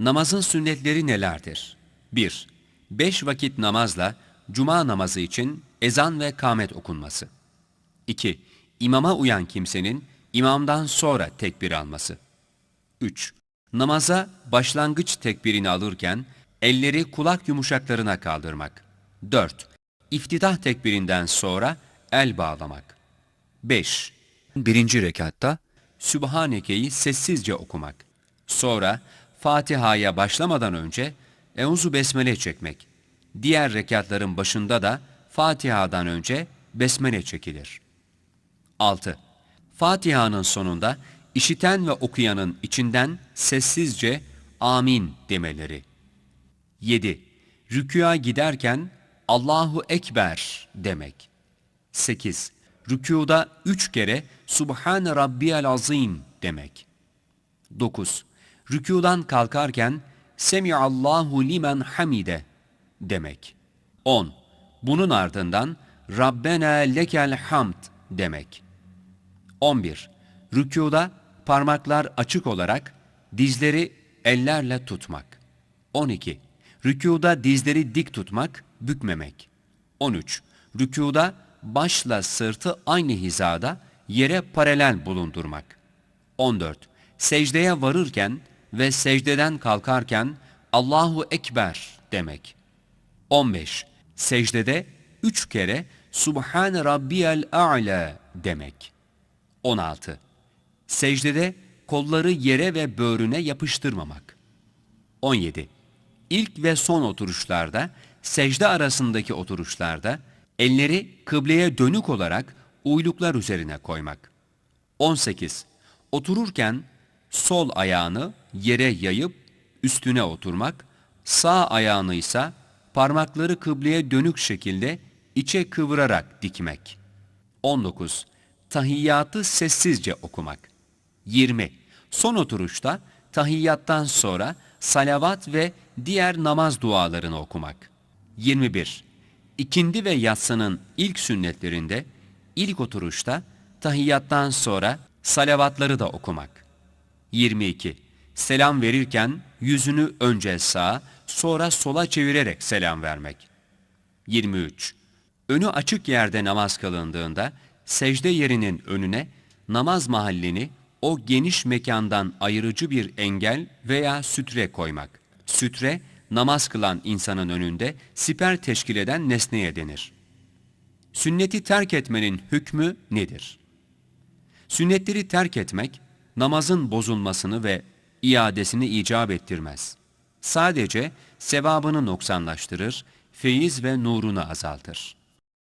Namazın sünnetleri nelerdir? 1. Beş vakit namazla cuma namazı için ezan ve kâmet okunması. 2. İmama uyan kimsenin imamdan sonra tekbir alması. 3. Namaza başlangıç tekbirini alırken elleri kulak yumuşaklarına kaldırmak. 4. İftidah tekbirinden sonra el bağlamak. 5. Birinci rekatta Sübhaneke'yi sessizce okumak. Sonra Fatiha'ya başlamadan önce Euzu Besmele çekmek. Diğer rekatların başında da Fatiha'dan önce Besmele çekilir. 6. Fatiha'nın sonunda işiten ve okuyanın içinden sessizce amin demeleri. 7. Rükûa giderken Allahu Ekber demek. 8. Rükûda üç kere Subhane Rabbiyal Azim demek. 9. Rükûdan kalkarken Semiallahu limen hamide demek. 10. Bunun ardından Rabbena lekel hamd demek. 11. Rükûda parmaklar açık olarak dizleri ellerle tutmak. 12. Rükûda dizleri dik tutmak, bükmemek. 13. Rükûda başla sırtı aynı hizada yere paralel bulundurmak. 14. Secdeye varırken ve secdeden kalkarken Allahu Ekber demek. 15. Secdede üç kere Subhane Rabbiyel A'la demek. 16. Secdede kolları yere ve böğrüne yapıştırmamak. 17. İlk ve son oturuşlarda, secde arasındaki oturuşlarda elleri kıbleye dönük olarak uyluklar üzerine koymak. 18. Otururken sol ayağını yere yayıp üstüne oturmak, sağ ayağını ise parmakları kıbleye dönük şekilde içe kıvırarak dikmek. 19. Tahiyyatı sessizce okumak. 20. Son oturuşta tahiyyattan sonra salavat ve diğer namaz dualarını okumak. 21. İkindi ve yatsının ilk sünnetlerinde ilk oturuşta tahiyyattan sonra salavatları da okumak. 22. Selam verirken yüzünü önce sağa, sonra sola çevirerek selam vermek. 23. Önü açık yerde namaz kılındığında secde yerinin önüne namaz mahallini o geniş mekandan ayırıcı bir engel veya sütre koymak. Sütre, namaz kılan insanın önünde siper teşkil eden nesneye denir. Sünneti terk etmenin hükmü nedir? Sünnetleri terk etmek, namazın bozulmasını ve iadesini icap ettirmez. Sadece sevabını noksanlaştırır, feyiz ve nurunu azaltır.